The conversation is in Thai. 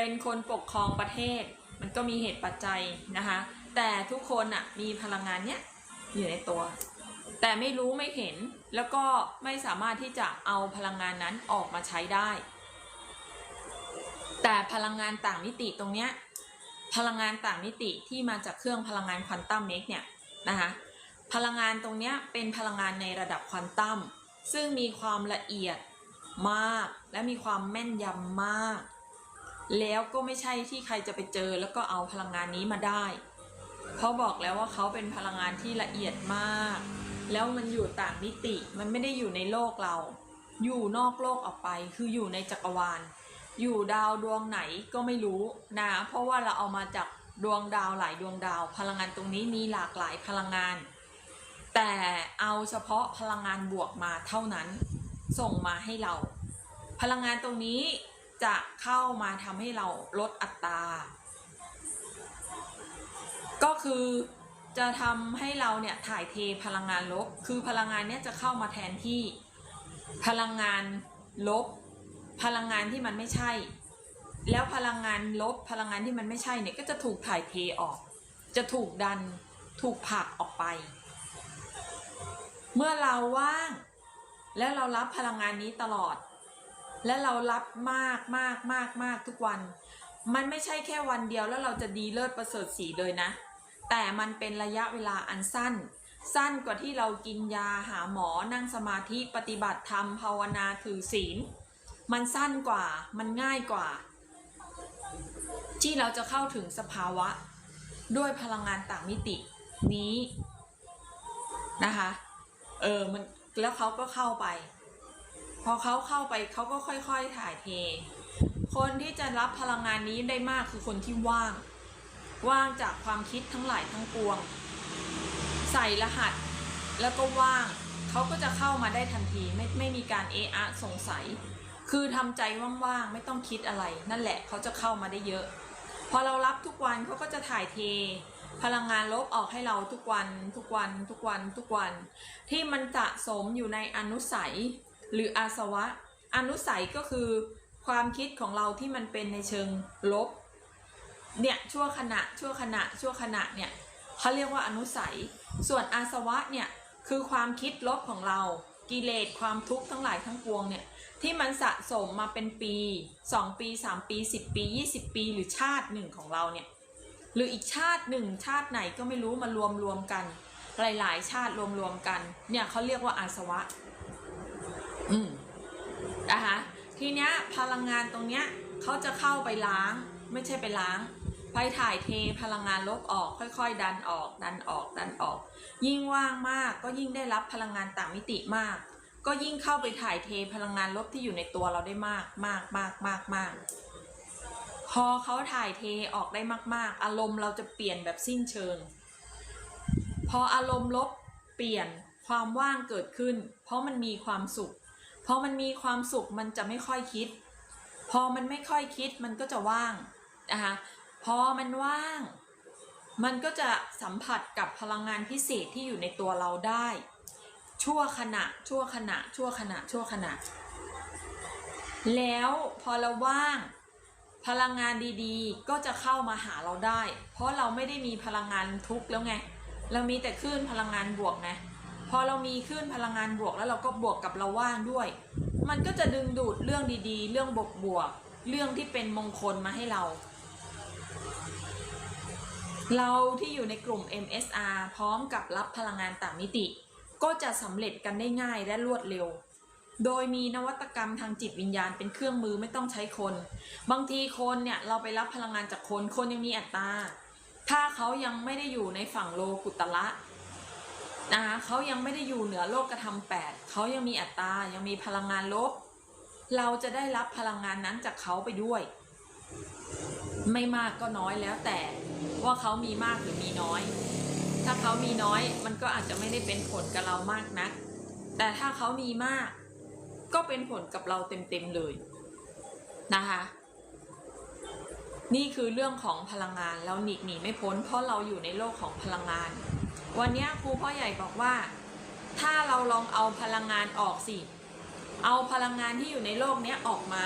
เป็นคนปกครองประเทศ มันก็มีเหตุปัจจัยนะคะ แต่ทุกคนอะมีพลังงานเนี้ยอยู่ในตัว แต่ไม่รู้ไม่เห็นแล้วก็ไม่สามารถที่จะเอาพลังงานนั้นออกมาใช้ได้ แต่พลังงานต่างมิติตรงเนี้ยพลังงานต่างมิติที่มาจากเครื่องพลังงานควอนตัมเมกเนี่ยนะคะพลังงานตรงเนี้ยเป็นพลังงานในระดับควอนตัมซึ่งมีความละเอียดมาก และมีความแม่นยำมาก แล้วก็ไม่ใช่ที่ใครจะไปเจอแล้วก็เอาพลังงานนี้มาได้ เพราะบอกแล้วว่าเขาเป็นพลังงานที่ละเอียดมาก แล้วมันอยู่ต่างมิติมันไม่ได้อยู่ในโลกเรา อยู่นอกโลกออกไป คืออยู่ในจักรวาล อยู่ดาวดวงไหนก็ไม่รู้นะเพราะว่าเราเอามาจากดวงดาวหลายดวงดาว พลังงานตรงนี้มีหลากหลายพลังงาน แต่เอาเฉพาะพลังงานบวกมาเท่านั้น ส่งมาให้เรา พลังงานตรงนี้ จะเข้ามาทำให้เราลดอัตรา ก็คือจะทำให้เราเนี่ยถ่ายเทพลังงานลบ คือพลังงานเนี้ยจะเข้ามาแทนที่พลังงานลบ พลังงานที่มันไม่ใช่ แล้วพลังงานลบพลังงานที่มันไม่ใช่เนี่ยก็จะถูกถ่ายเทออก จะถูกดันถูกผลักออกไป เมื่อเราว่าง และเรารับพลังงานนี้ตลอด และเรารับมากมากมากมากทุกวัน มันไม่ใช่แค่วันเดียวแล้วเราจะดีเลิศประเสริฐสีเลยนะ แต่มันเป็นระยะเวลาอันสั้น สั้นกว่าที่เรากินยาหาหมอนั่งสมาธิปฏิบัติธรรมภาวนาถือศีล มันสั้นกว่ามันง่ายกว่า ที่เราจะเข้าถึงสภาวะ ด้วยพลังงานต่างมิตินี้นะคะ เออมันแล้วเขาก็เข้าไป อเขาเข้าไปเขาก็ค่อย ๆ ถ่ายเท คนที่จะรับพลังงานนี้ได้มากคือคนที่ว่าง ว่างจากความคิดทั้งหลายทั้งปวง ใส่รหัส แล้วก็ว่าง เขาก็จะเข้ามาได้ทันทีไม่ไม่มีการเอะอะสงสัย คือทำใจว่างๆไม่ต้องคิดอะไร นั่นแหละเขาจะเข้ามาได้เยอะ พอเรารับทุกวันเขาก็จะถ่ายเทพลังงานลบออกให้เราทุกวันทุกวันทุกวันทุกวัน ที่มันสะสมอยู่ในอนุสัย หรืออาสวะ อนุสัยก็คือความคิดของเราที่มันเป็นในเชิงลบ เนี่ย ชั่วขณะ ชั่วขณะ ชั่วขณะ เนี่ยเขาเรียกว่าอนุสัย ส่วนอาสวะ เนี่ย คือความคิดลบของเรา กิเลส ความทุกข์ทั้งหลายทั้งปวง เนี่ย ที่มันสะสมมาเป็นปี 2 ปี 3 ปี 10 ปี 20 ปี หรือชาติหนึ่งของเรา เนี่ย หรืออีกชาติหนึ่ง ชาติไหนก็ไม่รู้มารวมรวมกัน หลาย ๆ ชาติรวมรวมกัน เนี่ยเขาเรียกว่าอาสวะ อืมนะคะทีเนี้ยพลังงานตรงเนี้ยเขาจะเข้าไปล้าง ไม่ใช่ไปล้างไปถ่ายเทพลังงานลบออกค่อย ๆ ดันออกดันออกดันออก ยิ่งว่างมากก็ยิ่งได้รับพลังงานต่างมิติมาก ก็ยิ่งเข้าไปถ่ายเทพลังงานลบที่อยู่ในตัวเราได้มากมากมากมากมากพอเขาถ่ายเทออกได้มาก ๆ อารมณ์เราจะเปลี่ยนแบบสิ้นเชิง พออารมณ์ลบเปลี่ยนความว่างเกิดขึ้น เพราะมันมีความสุข พอมันมีความสุขมันจะไม่ค่อยคิด พอมันไม่ค่อยคิดมันก็จะว่างนะคะพอมันว่าง มันก็จะสัมผัสกับพลังงานพิเศษที่อยู่ในตัวเราได้ ชั่วขณะ ชั่วขณะ ชั่วขณะ ชั่วขณะ แล้วพอเราว่าง พลังงานดีๆ ก็จะเข้ามาหาเราได้ เพราะเราไม่ได้มีพลังงานทุกข์แล้วไง เรามีแต่คลื่นพลังงานบวกไง พอเรามีคลื่นพลังงานบวกแล้วเราก็บวกกับเราว่างด้วย มันก็จะดึงดูดเรื่องดีๆ เรื่องบวกบวกๆเรื่องที่เป็นมงคลมาให้เรา เราที่อยู่ในกลุ่ม MSR พร้อมกับรับพลังงานต่างมิติ ก็จะสำเร็จกันได้ง่ายและรวดเร็ว โดยมีนวัตกรรมทางจิตวิญญาณเป็นเครื่องมือไม่ต้องใช้คน บางทีคนเนี่ยเราไปรับพลังงานจากคน คนยังมีอัตราถ้าเขายังไม่ได้อยู่ในฝั่งโลกุตละ นะคะเขายังไม่ได้อยู่เหนือโลกกระทำแปดเขายังมีอัตรายังมีพลังงานลบ เราจะได้รับพลังงานนั้นจากเขาไปด้วย ไม่มากก็น้อยแล้วแต่ว่าเขามีมากหรือมีน้อย ถ้าเขามีน้อยมันก็อาจจะไม่ได้เป็นผลกับเรามากนัก แต่ถ้าเขามีมาก ก็เป็นผลกับเราเต็มๆเลยนะคะนี่คือเรื่องของพลังงานเราหนีหนีไม่พ้น เพราะเราอยู่ในโลกของพลังงาน วันนี้ครูพ่อใหญ่บอกว่า ถ้าเราลองเอาพลังงานออกสิ เอาพลังงานที่อยู่ในโลกนี้ออกมา